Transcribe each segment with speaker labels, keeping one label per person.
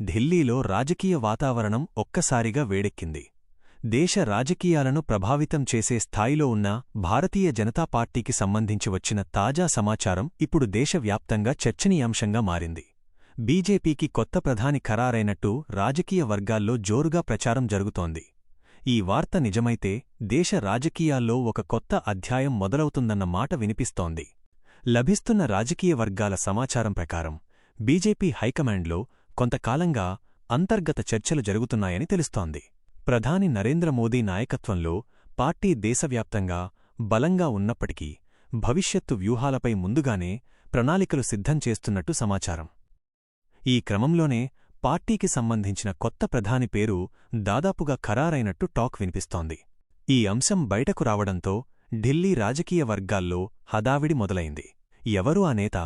Speaker 1: ఢిల్లీలో రాజకీయ వాతావరణం ఒక్కసారిగా వేడెక్కింది. దేశ రాజకీయాలను ప్రభావితం చేసే స్థాయిలో ఉన్న భారతీయ జనతా పార్టీకి సంబంధించి వచ్చిన తాజా సమాచారం ఇప్పుడు దేశవ్యాప్తంగా చర్చనీయాంశంగా మారింది. బీజేపీకి కొత్త ప్రధాని ఖరారైనట్టు రాజకీయ వర్గాల్లో జోరుగా ప్రచారం జరుగుతోంది. ఈ వార్త నిజమైతే దేశ రాజకీయాల్లో ఒక కొత్త అధ్యాయం మొదలవుతుందన్న మాట వినిపిస్తోంది. లభిస్తున్న రాజకీయ వర్గాల సమాచారం ప్రకారం బీజేపీ హైకమాండ్లో కొంతకాలంగా అంతర్గత చర్చలు జరుగుతున్నాయని తెలుస్తోంది. ప్రధాని నరేంద్ర మోదీ నాయకత్వంలో పార్టీ దేశవ్యాప్తంగా బలంగా ఉన్నప్పటికీ భవిష్యత్తు వ్యూహాలపై ముందుగానే ప్రణాళికలు సిద్ధం చేస్తున్నట్టు సమాచారం. ఈ క్రమంలోనే పార్టీకి సంబంధించిన కొత్త ప్రధాని పేరు దాదాపుగా ఖరారైనట్టు టాక్ వినిపిస్తోంది. ఈ అంశం బయటకు రావడంతో ఢిల్లీ రాజకీయ వర్గాల్లో హదావిడి మొదలైంది. ఎవరు ఆ నేత?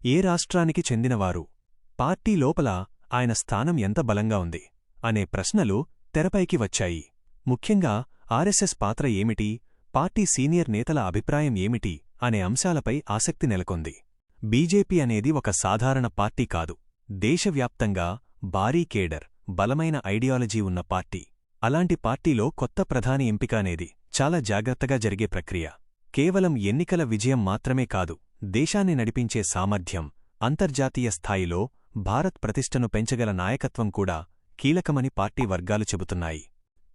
Speaker 1: ఏ రాష్ట్రానికి చెందినవారు? పార్టీ లోపల ఆయన స్థానం ఎంత బలంగా ఉంది? అనే ప్రశ్నలు తెరపైకి వచ్చాయి. ముఖ్యంగా ఆర్ఎస్ఎస్ పాత్ర ఏమిటి? పార్టీ సీనియర్ నేతల అభిప్రాయం ఏమిటి? అనే అంశాలపై ఆసక్తి నెలకొంది. బీజేపీ అనేది ఒక సాధారణ పార్టీ కాదు. దేశవ్యాప్తంగా భారీ కేడర్ బలమైన ఐడియాలజీ ఉన్న పార్టీ. అలాంటి పార్టీలో కొత్త ప్రధాని ఎంపిక అనేది చాలా జాగ్రత్తగా జరిగే ప్రక్రియ. కేవలం ఎన్నికల విజయం మాత్రమే కాదు దేశాన్ని నడిపించే సామర్థ్యం అంతర్జాతీయ స్థాయిలో భారత్ ప్రతిష్టను పెంచగల నాయకత్వం కూడా కీలకమని పార్టీ వర్గాలు చెబుతున్నాయి.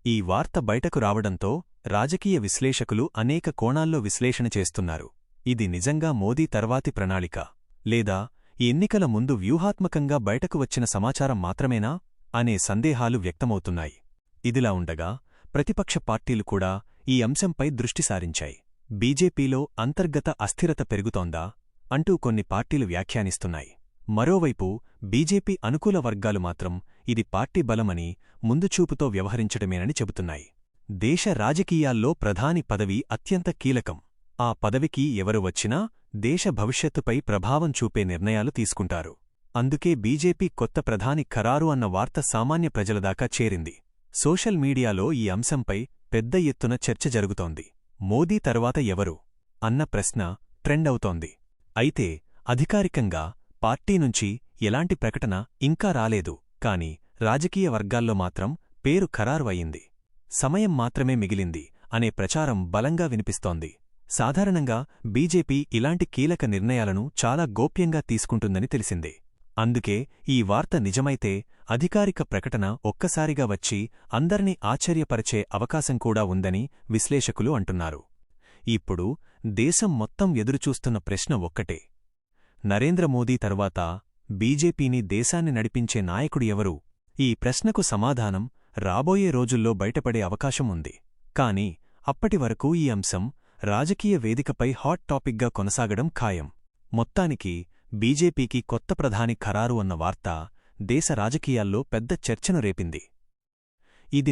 Speaker 1: ఈ వార్త బయటకు రావడంతో రాజకీయ విశ్లేషకులు అనేక కోణాల్లో విశ్లేషణ చేస్తున్నారు. ఇది నిజంగా మోదీ తర్వాతి ప్రణాళిక. లేదా ఈ ఎన్నికల ముందు వ్యూహాత్మకంగా బయటకు వచ్చిన సమాచారం మాత్రమేనా? అనే సందేహాలు వ్యక్తమవుతున్నాయి. ఇదిలా ఉండగా ప్రతిపక్ష పార్టీలు కూడా ఈ అంశంపై దృష్టి సారించాయి. బీజేపీలో అంతర్గత అస్థిరత పెరుగుతోందా? అంటూ కొన్ని పార్టీలు వ్యాఖ్యానిస్తున్నాయి. మరోవైపు బీజేపీ అనుకూల వర్గాలు మాత్రం ఇది పార్టీ బలమని ముందుచూపుతో వ్యవహరించడమేనని చెబుతున్నాయి. దేశ రాజకీయాల్లో ప్రధాని పదవి అత్యంత కీలకం. ఆ పదవికి ఎవరు వచ్చినా దేశ భవిష్యత్తుపై ప్రభావం చూపే నిర్ణయాలు తీసుకుంటారు. అందుకే బీజేపీ కొత్త ప్రధాని ఖరారు అన్న వార్త సామాన్య ప్రజలదాకా చేరింది. సోషల్ మీడియాలో ఈ అంశంపై పెద్ద ఎత్తున చర్చ జరుగుతోంది. మోదీ తరువాత ఎవరు? అన్న ప్రశ్న ట్రెండ్ అవుతోంది. అయితే అధికారికంగా పార్టీ నుంచి ఎలాంటి ప్రకటన ఇంకా రాలేదు. కాని రాజకీయ వర్గాల్లో మాత్రం పేరు ఖరారు అయింది సమయం మాత్రమే మిగిలింది అనే ప్రచారం బలంగా వినిపిస్తోంది. సాధారణంగా బీజేపీ ఇలాంటి కీలక నిర్ణయాలను చాలా గోప్యంగా తీసుకుంటుందని తెలిసిందే. అందుకే ఈ వార్త నిజమైతే అధికారిక ప్రకటన ఒక్కసారిగా వచ్చి అందర్నీ ఆశ్చర్యపరిచే అవకాశం కూడా ఉందని విశ్లేషకులు అంటున్నారు. ఇప్పుడు దేశం మొత్తం ఎదురుచూస్తున్న ప్రశ్న ఒక్కటే. నరేంద్ర మోదీ తర్వాత బీజేపీని దేశాన్ని నడిపించే నాయకుడు ఎవరు? ఈ ప్రశ్నకు సమాధానం రాబోయే రోజుల్లో బయటపడే అవకాశం ఉంది. కాని అప్పటివరకు ఈ అంశం రాజకీయ వేదికపై హాట్ టాపిక్గా కొనసాగడం ఖాయం. మొత్తానికి బీజేపీకి కొత్త ప్రధాని ఖరారు అన్న వార్త దేశ రాజకీయాల్లో పెద్ద చర్చను రేపింది. ఇది